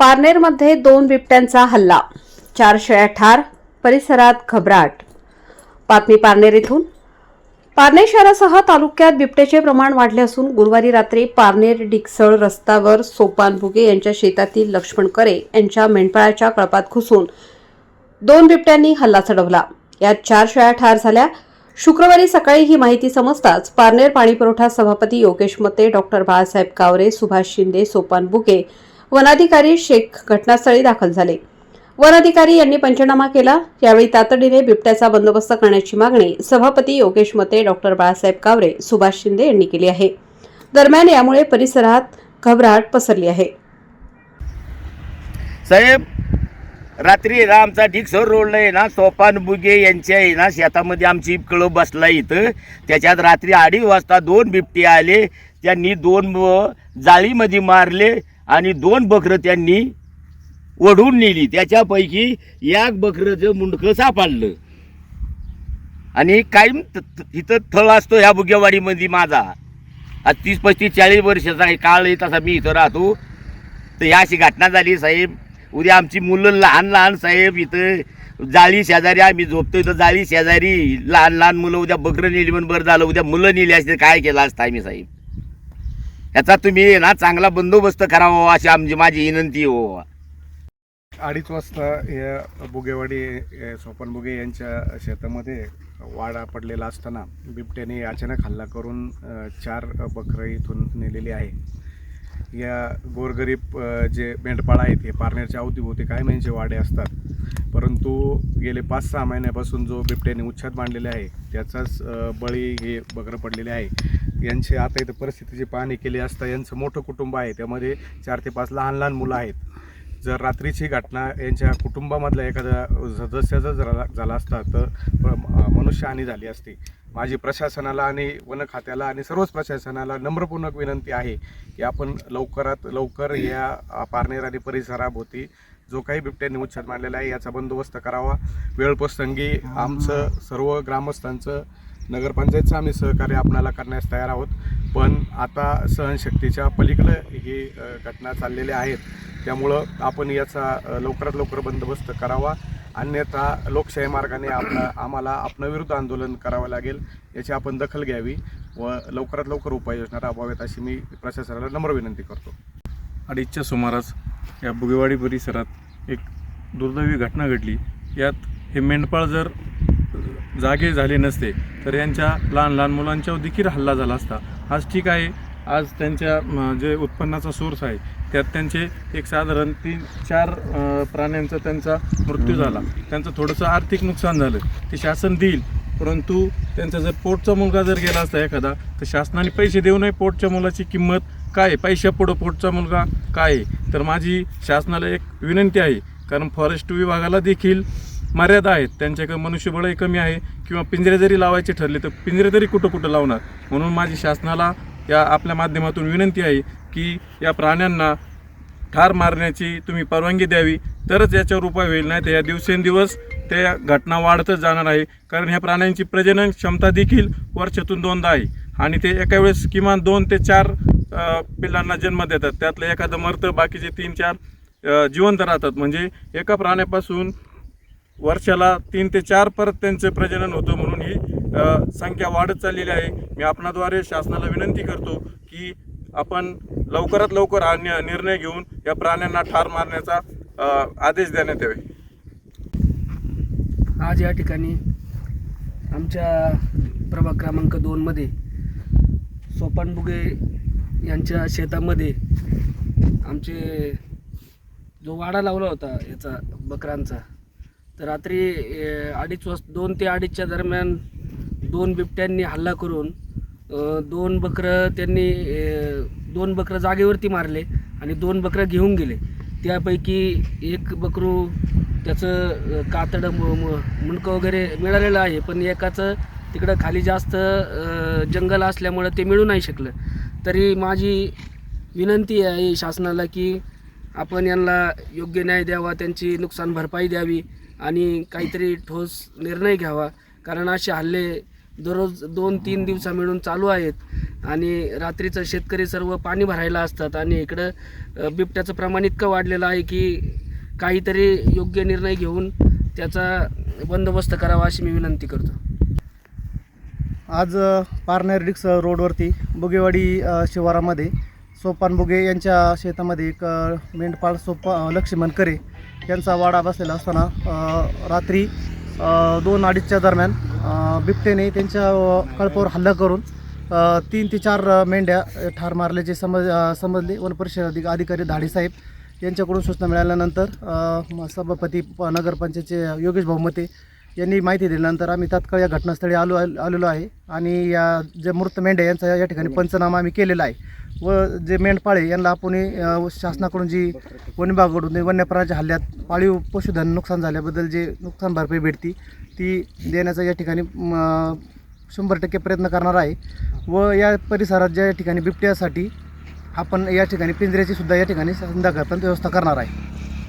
पारनेरमध्ये दोन बिबट्यांचा हल्ला. चार शेळ्या ठार परिसरात घबराट. बातमी पारनेर येथून पारनेर शहरासह तालुक्यात बिबट्याचे प्रमाण वाढले असून गुरुवारी रात्री पारनेर डिकसळ रस्त्यावर सोपान भुगे यांच्या शेतातील लक्ष्मण करे यांच्या मेंढपाळाच्या कळपात घुसून दोन बिबट्यांनी हल्ला चढवला. यात चार शेळ्या ठार झाल्या. शुक्रवारी सकाळी ही माहिती समजताच पारनेर पाणीपुरवठा सभापती योगेश मते डॉक्टर बाळासाहेब कावरे सुभाष शिंदे सोपान बुके वनाधिकारी शेख घटनास्थळी दाखल झाले. वनाधिकारी यांनी पंचनामा केला. यावेळी तातडीने बिबट्याचा बंदोबस्त करण्याची मागणी सभापती योगेश मते डॉक्टर बाळासाहेब कावरे सुभाष शिंदे यांनी केली आहे. दरम्यान यामुळे परिसरात घबराट पसरली आहे. साहेब रात्री ना आमचा ढिकसर रोडला आहे ना सोपान बुगे यांच्या आहे ना शेतामध्ये आमची कळप बसला इथं. त्याच्यात रात्री अडीच वाजता दोन बिबटे आले. त्यांनी दोन जाळीमध्ये मारले. आणि दोन बकरं त्यांनी ओढून नेली. त्याच्यापैकी एक बकरंचं मुंडकं सापडलं. आणि कायम तिथं इथं थळ असतो ह्या बुगेवाडीमध्ये माझा. आज तीस पस्तीस चाळीस वर्षाचा आहे. काळ येत तसा मी इथं राहतो. तर ह्या अशी घटना झाली साहेब. उद्या आमची मुलं लहान लहान साहेब इथं जाळी शेजारी आम्ही झोपतो इथं जाळी शेजारी लहान लहान मुलं उद्या बकरं नेली म्हणून बरं झालं. उद्या मुलं नेली असते काय केलं असतं आम्ही साहेब? याचा तुम्ही ना चांगला बंदोबस्त करावा हो अशी आमची माझी विनंती हो. अडीच वाजता या बुगेवाडी अ, बुगे यांच्या शेतामध्ये वाडा पडलेला असताना बिबट्याने अचानक हल्ला करून चार बकरं इथून नेलेली आहे. या गोरगरीब जे मेंढपाळ आहेत हे पारनेरच्या अवतीभोवती काय महिन्याचे वाडे असतात. परंतु गेले पाच सहा महिन्यापासून जो बिबट्याने उच्छाद मांडलेला आहे त्याचाच बळी हे बकरं पडलेले आहे. यांची आता इथं परिस्थितीची पाहणी केली असता यांचं मोठं कुटुंब आहे. त्यामध्ये चार ते पाच लहान लहान मुलं आहेत. जर रात्रीची घटना यांच्या कुटुंबामधल्या एखाद्या सदस्याचा जर झाला असता तर मनुष्यहानी झाली असती. माझी प्रशासनाला आणि वन खात्याला आणि सर्वच प्रशासनाला नम्रपूर्वक विनंती आहे की आपण लवकरात लवकर या पारनेर आणि परिसराभोवती जो काही बिबट्यांनी उच्छाद मांडलेला आहे याचा बंदोबस्त करावा. वेळप्रसंगी आमचं सर्व ग्रामस्थांचं नगरपंचायतचं आम्ही सहकार्य आपणाला करण्यास तयार आहोत. पण आता सहनशक्तीच्या पलीकडं ही घटना चाललेल्या आहेत त्यामुळं आपण याचा लवकरात लवकर बंदोबस्त करावा. अन्यथा लोकशाही मार्गाने आपला आम्हाला आपणाविरुद्ध आंदोलन करावं लागेल याची आपण दखल घ्यावी व लवकरात लवकर उपाययोजना राबवाव्यात अशी मी प्रशासनाला नम्र विनंती करतो. अडीचच्या सुमारास या बुगेवाडी परिसरात एक दुर्दैवी घटना घडली. यात हे मेंढपाळ जर जागे झाले नसते तर यांच्या लहान लहान मुलांच्यावर देखील हल्ला झाला असता. आज ठीक आहे. आज त्यांच्या जे उत्पन्नाचा सोर्स आहे त्यात त्यांचे एक साधारण तीन चार प्राण्यांचा त्यांचा मृत्यू झाला. त्यांचं थोडंसं आर्थिक नुकसान झालं. ते शासन देईल परंतु त्यांचा जर पोटचा मुलगा जर गेला असता एखादा तर शासनाने पैसे देऊ नये. पोटच्या मुलाची किंमत काय आहे? पैशापुढं पोटचा मुलगा काय तर माझी शासनाला एक विनंती आहे कारण फॉरेस्ट विभागाला देखील मर्यादा आहेत. त्यांच्याकडे मनुष्यबळही कमी आहे किंवा पिंजरे जरी लावायचे ठरले तर पिंजरे तरी कुठं कुठं लावणार? म्हणून माझी शासनाला या आपल्या माध्यमातून विनंती आहे की या प्राण्यांना ठार मारण्याची तुम्ही परवानगी द्यावी. तरच याच्यावर उपाय होईल नाही तर या दिवसेंदिवस त्या घटना वाढतच जाणार आहे. कारण ह्या प्राण्यांची प्रजनन क्षमता देखील वर्षातून दोनदा आहे. आणि ते एका वेळेस किमान दोन ते चार पिल्लांना जन्म देतात. त्यातलं एखादं मरतं बाकीचे तीन चार जिवंत राहतात. म्हणजे एका प्राण्यापासून वर्षाला तीन ते चार परत त्यांचं प्रजनन होतं म्हणून ही संख्या वाढत चाललेली आहे. मी आपणाद्वारे शासनाला विनंती करतो की आपण लवकरात लवकर हा निर्णय घेऊन या प्राण्यांना ठार मारण्याचा आदेश देण्यात यावे. आज या ठिकाणी आमच्या प्रभाग क्रमांक दोनमध्ये सोपानबुगे यांच्या शेतामध्ये आमचे जो वाडा लावला होता याचा बकरांचा तर रात्री अडीच वाज दोन ते अडीचच्या दरम्यान दोन बिबट्यांनी हल्ला करून दोन बकरं त्यांनी दोन बकरं जागेवरती मारले आणि दोन बकरं घेऊन गेले. त्यापैकी एक बकरू त्याचं कातडं मुंडकं वगैरे मिळालेलं आहे पण एकाचं तिकडं खाली जास्त जंगल असल्यामुळं ते मिळू नाही शकलं. तरी माझी विनंती आहे शासनाला की आपण यांना योग्य न्याय द्यावा त्यांची नुकसान भरपाई द्यावी. आणि काहीतरी ठोस निर्णय घ्यावा. कारण असे हल्ले दररोज दोन तीन दिवसा मिळून चालू आहेत आणि रात्रीचं शेतकरी सर्व पाणी भरायला असतात आणि इकडं बिबट्याचं प्रमाण इतकं वाढलेलं आहे की काहीतरी योग्य निर्णय घेऊन त्याचा बंदोबस्त करावा अशी मी विनंती करतो. आज पारनेर डिक्स रोडवरती बुगेवाडी शिवारामध्ये सोपान बुगे यांच्या शेतामध्ये एक मेंढपाळ सोपा लक्ष्मण करे यांचा वाडा बसलेला असताना रात्री दोन अडीचच्या दरम्यान अ, बिबट्याने त्यांच्या कळपावर हल्ला करून तीन ते चार मेंढ्या ठार मारल्याचे समज समजले वन परिषद अधिक अधिकारी धाडेसाहेब यांच्याकडून सूचना मिळाल्यानंतर सभापती प- नगरपंचायतचे योगेश भाऊमते यांनी माहिती दिल्यानंतर आम्ही तात्काळ या घटनास्थळी आलो आलेलो आहे. आणि या जे मृत मेंढ्या यांचा या ठिकाणी पंचनामा आम्ही केलेला आहे. व जे मेंढपाळे यांना आपण शासनाकडून जी वन विभागाकडून जे हल्ल्यात पाळीव पशुधन नुकसान झाल्याबद्दल जे नुकसान भरपाई भेटती ती देण्याचा या ठिकाणी शंभर टक्के प्रयत्न करणार आहे. व या परिसरात ज्या ठिकाणी बिबट्यासाठी आपण या ठिकाणी पिंजऱ्याची सुद्धा या ठिकाणी संध्याकाळपर्यंत व्यवस्था करणार आहे.